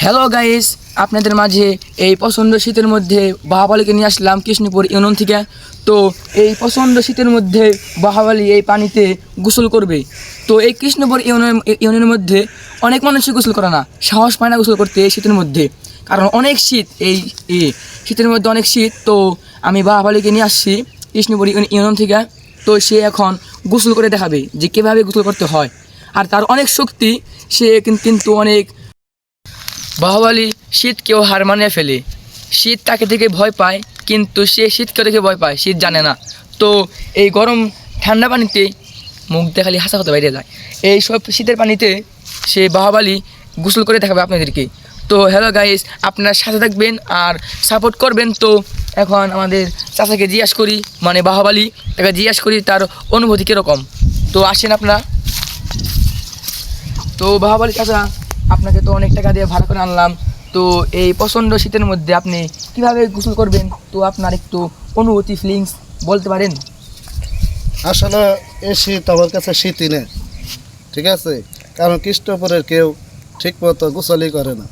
Hello guys আপনাদের মাঝে এই পছন্দ শীতের মধ্যে বাহাবালিকে নিয়ে আসলাম কৃষ্ণপুর ইউনিয়ন থেকে। তো এই পছন্দ শীতের মধ্যে বাহাবালি এই পানিতে গোসল করবে। তো এই কৃষ্ণপুর ইউনিয়ন, ইউনিয়নের মধ্যে অনেক মানুষই গোসল করে না। সাহস পায় না গোসল করতে এই শীতের মধ্যে। কারণ অনেক শীত এই শীতের মধ্যে অনেক শীত। তো আমি বাহাবালিকে নিয়ে আসছি কৃষ্ণপুর ইউনি- ইউনিয়ন থেকে। তো সে এখন গোসল করে দেখাবে যে কীভাবে গোসল করতে হয়। আর তার অনেক শক্তি, সে কিন্তু অনেক বাহুবলী শীতকেও হার মানিয়ে ফেলে। শীত তাকে থেকে ভয় পায়, কিন্তু সে শীতকে দেখে ভয় পায়, শীত জানে না। তো এই গরম ঠান্ডা পানিতে মুখ দেখালে হাসা হতে বাইরে যায়। এই সব শীতের পানিতে সে বাহুবলী গোসল করে দেখাবে আপনাদেরকে। তো হ্যালো গাইস আপনার সাথে থাকবেন আর সাপোর্ট করবেন। তো এখন আমাদের চাচাকে জিজ্ঞাসা করি মানে বাহুবলী তাকে জিজ্ঞাসা করি তার অনুভূতি কীরকম। তো আসেন আপনারা। তো বাহাবালি চাচা আপনাকে তো অনেক টাকা দিয়ে ভাড়া করে আনলাম। তো এই প্রচণ্ড শীতের মধ্যে আপনি কীভাবে গোসল করবেন? তো আপনার একটু অনুভূতি ফিলিংস বলতে পারেন? আসলে এই শীত আমার কাছে শীতই নেই ঠিক আছে? কারণ কৃষ্ণপুরের কেউ ঠিক মতো গোসলই করে না।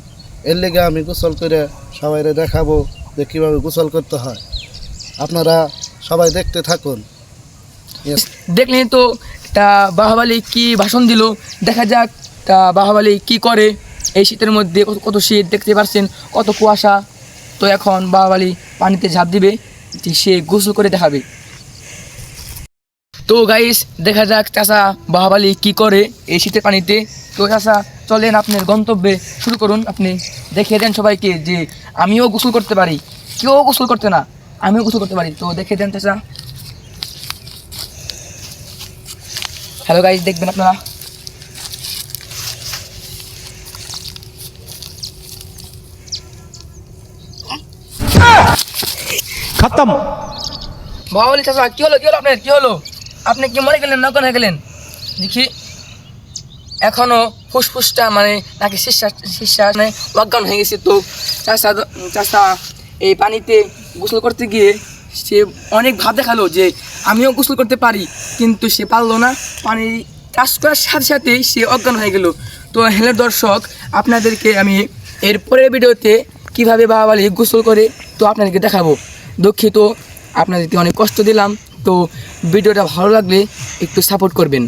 এর লিগে আমি গোসল করে সবাইরে দেখাবো যে কীভাবে গোসল করতে হয়। আপনারা সবাই দেখতে থাকুন। দেখলেন তো তা বাহাবালি কি ভাষণ দিল। দেখা যাক তা বাহাবালি কি করে? এই শীতের মধ্যে কত কত শীত দেখতে পাচ্ছেন কত কুয়াশা। তো এখন বাহাবালি পানিতে ঝাঁপ দিবে, যে সে গোসল করে দেখাবে। তো গাইস দেখা যাক চাষা বাহাবালি কি করে এই শীতের পানিতে। তো চাষা চলেন আপনার গন্তব্যে শুরু করুন। আপনি দেখিয়ে দেন সবাইকে যে আমিও গোসল করতে পারি, কেউ গোসল করতে না, আমিও গোসল করতে পারি। তো দেখিয়ে দেন চাষা হ্যালো গাইস দেখবেন আপনারা। খতম। বাবালি চাচা, কি হলো কি হলো আপনার? কি হলো? আপনি কি মরে গেলেন নগণ হয়ে গেলেন? দেখি, এখনও ফুসফুসটা মানে নাকি শীর্ষা শীর্ষা মানে অজ্ঞান হয়ে গেছে। তো চাষা চাষা এই পানিতে গোসল করতে গিয়ে সে অনেক ভাব দেখাল যে আমিও গোসল করতে পারি, কিন্তু সে পারল না। পানি চাষ করার সাথে সাথেই সে অজ্ঞান হয়ে গেল। তো হ্যালো দর্শক, আপনাদেরকে আমি এর পরের ভিডিওতে কীভাবে বাবা বালি গোসল করে, তো আপনাদেরকে দেখাবো। দুঃখিত আপনাদেরকে অনেক কষ্ট দিলাম। তো ভিডিওটা ভালো লাগলে একটু সাপোর্ট করবেন।